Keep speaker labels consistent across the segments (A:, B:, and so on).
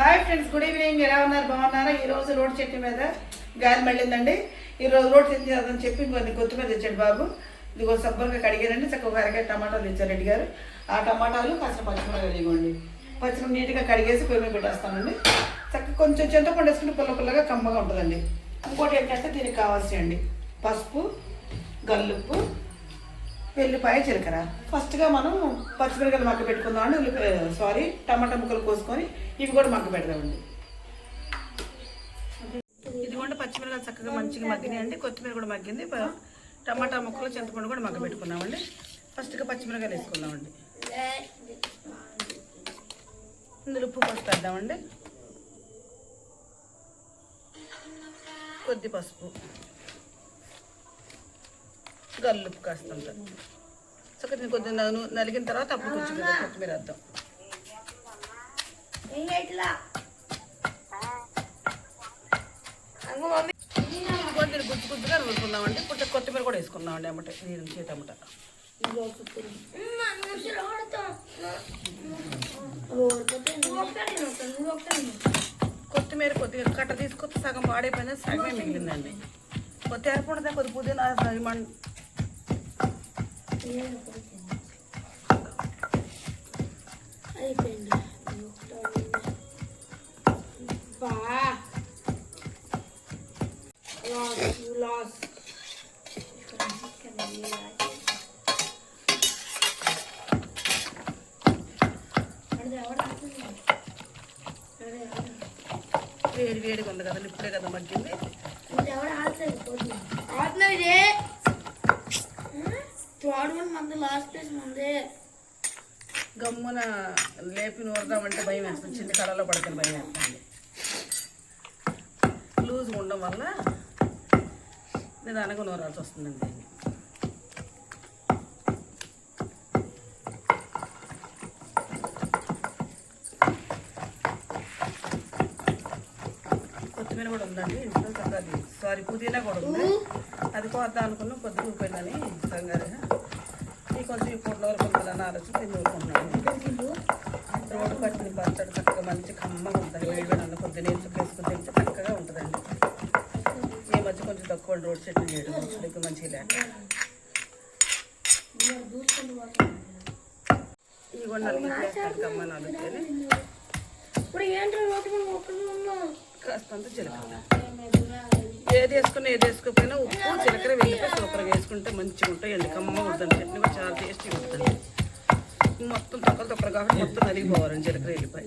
A: Hi friends good evening ఎలా ఉన్నారు? బాగున్నారా? ఈరోజు రోడ్ చెట్టు మీద గాలి మళ్ళిందండి. ఈరోజు రోడ్ చెట్టు చేద్దామని చెప్పి కొన్ని కొత్తిమీర తెచ్చాడు బాబు. ఇదిగో సబ్బర్గా కడిగారండి. చక్కగా అరకాయ టమాటాలు తెచ్చారు రెడ్డి గారు. ఆ టమాటాలు కాస్త పచ్చిమిరకాయలు ఇవ్వండి. పచ్చిమిరప నీట్గా కడిగేసి పొయ్యి పెట్టేస్తానండి చక్కగా కొంచెం చింతపండు వేసుకుంటే పుల్ల పుల్లగా కమ్మగా ఉంటుందండి. ఇంకోటి ఏంటంటే దీనికి కావాల్సినవి పసుపు గల్లుప్పు వెల్లిపాయ జీలకర్ర. ఫస్ట్గా మనం పచ్చిమిరకాయలు మగ్గ పెట్టుకుందామండి ఉల్లిపాయ సారీ టమాటా ముక్కలు కోసుకొని ఇవి కూడా మగ్గ పెడదామండి. ఇదిగోండి పచ్చిమిరకాయలు చక్కగా మంచిగా మగ్గినాయండి కొత్తిమీర కూడా మగ్గింది. టమాటా ముక్కలు చింతపండు కూడా మగ్గ పెట్టుకున్నామండి. ఫస్ట్గా పచ్చిమిరకాయలు వేసుకుందామండి. ఇందులో ఉప్పు పసుపు వేద్దామండి. కొద్ది పసుపు. గల్లుప్పు కాస్తంత. చక్కగా దీన్ని కొద్దిగా నలు- నలిగిన తర్వాత అప్పుడు కొంచెం కొత్తిమీర వేద్దాం కొద్దిగా గుజ్జు గుజ్జుగా నూరుకుందామండి. ఇప్పుడు కొత్తిమీర కూడా వేసుకుందామండి అమ్మట నీరు చేతమ్మట కొత్తిమీర కొద్దిగా కట్ట తీసుకొస్తే సగం పాడైపోయినా సగమే మిగిలిందండి. కొత్త ఏర్పడితే కొద్ది పుదీనా
B: అయిపోయింది బా లాస్ లాస్
A: వేడి వేడిగా ఉంది కదా ఇప్పుడే కదా మగ్గింది.
B: వన్ మంది లాస్ట్ ప్లేస్ మంది
A: గమ్మున లేపి నూరదామంటే భయం వేస్తుంది. చిన్న కళలో పడుతుంది భయం వేస్తుంది. లూజ్ ఉండడం వల్ల నిదానంగా నూరాల్సి వస్తుందండి. దీన్ని కొత్తిమీర కూడా ఉందండి. ఇంట్లో అది సారీ పుదీనా కూడా ఉంది. అది కోద్దాం అనుకున్నాం. కొద్దిగా ఊపోయిందని కంగారుగా ఈ కొంచెం ఇప్పుడు వరకు ఉంటుందని ఆలోచన నేను ఊరుకుంటున్నాను. రోడ్డు పట్టిన పచ్చడి చక్కగా మంచి కమ్మగా ఉంటుంది. వేడి వేడి అన్న కొద్ది నేను చుక్కేసుకుని తింటే చక్కగా ఉంటుందండి. ఈ మధ్య కొంచెం తక్కువ రోడ్ చెట్లు చేయడం దగ్గర మంచిగా లేక. ఈ కొండలు కమ్మ నాలుగు
B: ఇప్పుడు ఏంటో
A: కాస్తంత జీలకర్ర. ఏది వేసుకున్నా ఏది వేసుకోకపోయినా ఉప్పు జీలకర్ర వెళ్ళిపోయి సూపర్గా వేసుకుంటే మంచిగా ఉంటాయి. ఎండు కమ్మ ఉంటుంది చట్నీ కూడా చాలా టేస్టీగా ఉంటుంది. మొత్తం తొక్కలు తొక్కలు కాబట్టి మొత్తం నలిగిపోవాలండి జీలకర్ర వెళ్ళిపోయి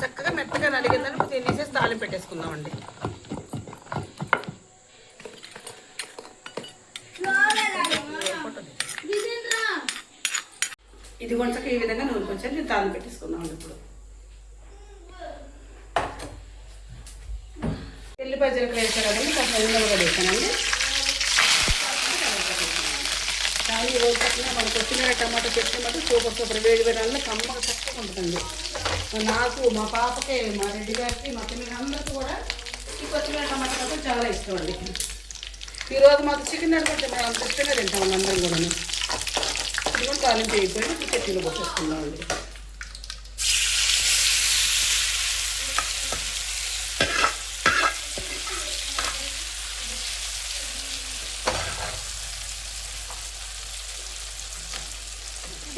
A: చక్కగా మెత్తగా నలిగిందని ఇప్పుడు తినేసేసి తాళం పెట్టేసుకుందామండి. ఇది కొంచెం ఈ విధంగా నూరుకొచ్చాను నేను తాళం పెట్టేసుకుందామండి ఇప్పుడు. ఎల్లిపాయ జీలకర్ర వేసాను కదండి కాస్త ఎల్లిపాయ వేసానండి కానీ ఈ రోజు పక్కన మన కొత్తిమీర టమాటా చట్నీ మాత్రం సూపర్ సూపర్. వేడి వేడి కమ్మగా చక్కగా ఉంటుందండి. నాకు మా పాపకి మా రెడ్డి గారికి మా పిల్లలకి అందరికీ కూడా ఈ కొత్తిమీర టమాటా మాత్రం చాలా ఇష్టం అండి. ఈరోజు మాకు చికెన్ అంటే మేము అంత ఇష్టంగా తింటాం అందరం కూడా ఇది కూడా తాలింపు అయిపోయి చికెన్ చట్నీలో అండి.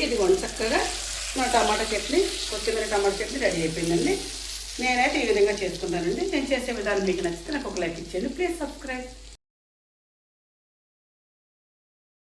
A: ఇదిగోండి చక్కగా మా టమాటా చట్నీ కొత్తిమీర టమాటా చట్నీ రెడీ అయిపోయిందండి. నేనైతే ఈ విధంగా చేసుకుంటానండి. నేను చేసే విధానం మీకు నచ్చితే నాకు ఒక లైక్ ఇచ్చేయండి. Please subscribe.